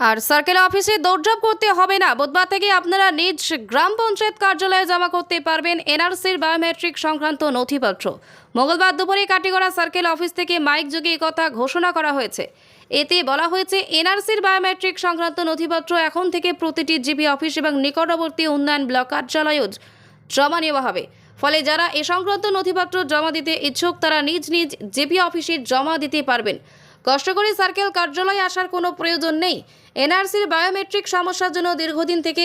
আর circle অফিসে দৌড়ঝাঁপ করতে হবে না। বুধবার থেকে আপনারা নিজ গ্রাম পঞ্চায়েত কার্যালয়ে জমা করতে পারবেন এনআরসির বায়োমেট্রিক সংক্রান্ত নথিপত্র। মঙ্গলবার দুপুরে কাটিগড়া সার্কেল অফিস থেকে মাইক যোগে কথা ঘোষণা করা হয়েছে। এতে বলা হয়েছে, এনআরসির বায়োমেট্রিক সংক্রান্ত নথিপত্র এখন থেকে প্রতিটি জিপি অফিস এবং নিকটবর্তী উন্নয়ন ব্লক কার্যালয়েও জমা নেওয়া হবে। ফলে যারা এ সংক্রান্ত নথিপত্র জমা দিতে ইচ্ছুক, তারা নিজ নিজ জেপি অফিসে জমা দিতে পারবেন। কষ্ট করে সার্কেল কার্যালয়ে আসার কোনো প্রয়োজন নেই। এনআরসির বায়োমেট্রিক সমস্যার জন্য দীর্ঘদিন থেকে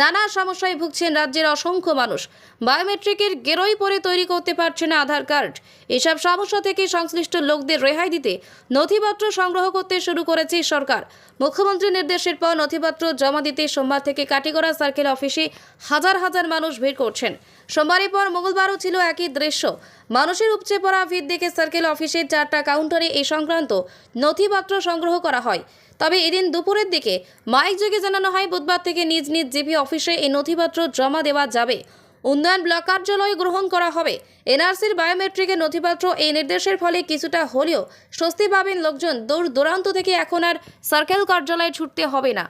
নানা সমস্যায় ভুগছেন রাজ্যের অসংখ্য মানুষ। বায়োমেট্রিকের গেরোই পরে তৈরি করতে পারছে না আধার কার্ড। এসব সমস্যা থেকে সংশ্লিষ্ট লোকদের রেহাই দিতে নথিপত্র সংগ্রহ করতে শুরু করেছে সরকার। মুখ্যমন্ত্রীর নির্দেশের পর নথিপত্র জমা দিতে সোমবার থেকে কাটিগড়া সার্কেল অফিসে হাজার হাজার মানুষ ভিড় করছেন। সোমবারের পর মঙ্গলবারও ছিল একই দৃশ্য। মানুষের উপচে পড়া ভিড় দেখে সার্কেল অফিসের চারটা কাউন্টারে এই সংক্রান্ত নথিপত্র সংগ্রহ করা হয়। তবে এদিন দুপুরের দিকে মাইক যোগে জানানো হয়, বুধবার থেকে নিজ নিজ জিপি অফিসে এই নথিপত্র জমা দেওয়া যাবে। উন্নয়ন ব্লক কার্যালয় গ্রহণ করা হবে। এনআরসির বায়োমেট্রিকের নথিপত্র এই নির্দেশের ফলে কিছুটা হলেও স্বস্তি পাবেন লোকজন। দূর দূরান্ত থেকে এখন আর সার্কেল কার্যালয়ে ছুটতে হবে না।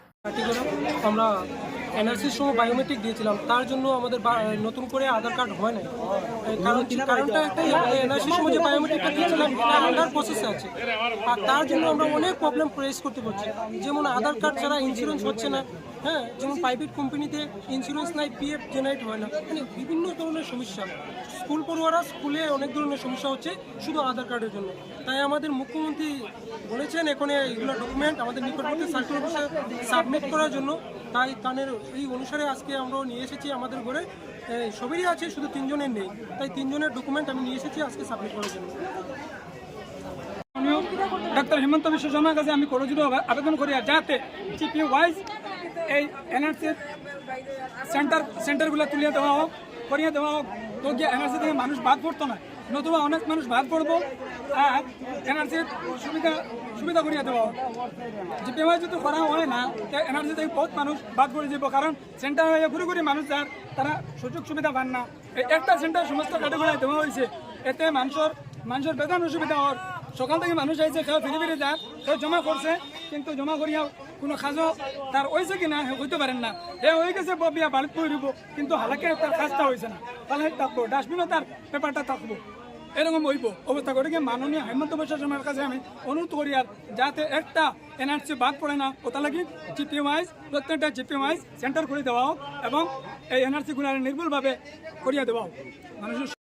আমরা এনআরসির সময় বায়োমেট্রিক দিয়েছিলাম। তার জন্য আমাদের নতুন করে আধার কার্ড হয় এই কারণ কারণটা একটাই এনআরসির সময় যে বায়োমেট্রিকটা দিয়েছিলাম এটা আন্ডার প্রসেসে আছে। আর তার জন্য আমরা অনেক প্রবলেম ফেস করতে পারছি। যেমন আধার কার্ড ছাড়া ইন্স্যুরেন্স হচ্ছে না। হ্যাঁ যেমন প্রাইভেট কোম্পানিতে ইন্স্যুরেন্স নাই পিএফ জেনারেট হয় না। মানে বিভিন্ন ধরনের সমস্যা। স্কুল পড়ুয়ারা স্কুলে অনেক ধরনের সমস্যা হচ্ছে শুধু আধার কার্ডের জন্য। তাই আমাদের মুখ্যমন্ত্রী বলেছেন এখানে এগুলো ডকুমেন্ট আমাদের নিকটবর্তী সার্কেল অফিসে সাবমিট করার জন্য। তাই তানের এই অনুসারে আজকে আমরা নিয়ে এসেছি আমাদের ঘরে। সবেরই আছে, শুধু তিনজনের নেই। তাই তিনজনের ডকুমেন্ট আমি নিয়ে এসেছি, আজকে সাবমিট করার জন্য। ডাক্তার হেমন্ত বিশ্ব শর্মার কাছে আমি করজিত আবেদন করি যাতে চিপি ওয়াইজ এই এনআরসির সেন্টার সেন্টারগুলো তুলিয়ে দেওয়া হোক, করিয়ে দেওয়া হোক, তো গিয়ে এনআরসি থেকে মানুষ বাদ পড়তো না। নতুবা অনেক মানুষ বাদ পড়ব আর এনআরসির সুবিধা সুবিধা করিয়ে দেওয়া যে ওয়াইজ যদি করা হয় না এনআরসি থেকে বহুত মানুষ বাদ পড়ে যাব কারণ সেন্টার হয়ে ঘুরে ঘুরে মানুষ যার তারা সুযোগ সুবিধা পান না। একটা সেন্টার সমস্ত ক্যাটেগরি দেওয়া হয়েছে এতে মানুষের মানুষের বেতন অসুবিধা হওয়ার। সকাল থেকে মানুষ আইছে, কেউ ফিরে ফিরে যায় কেউ জমা করছে, কিন্তু জমা করিয়াও কোনো কাজও তার হয়েছে কিনা হইতে পারেন না। এ হয়ে গেছে বিয়া বাড়িতে পড়িব কিন্তু হালাকে তার কাজটা হয়েছে না। তাহলে থাকব ডাস্টবিনও তার পেপারটা থাকব। এরকম হইব। অবস্থা গিয়ে মাননীয় হেমন্ত বিশ্ব শর্মার কাছে আমি অনুরোধ করি আর যাতে একটা এনআরসি বাদ পড়ে না ওটা লাগি জিপি ওয়াইজ প্রত্যেকটা জিপি ওয়াইজ সেন্টার করে দেওয়া হোক এবং এই এনআরসিগুলো নির্ভুলভাবে করিয়া দেওয়া হোক। মানুষের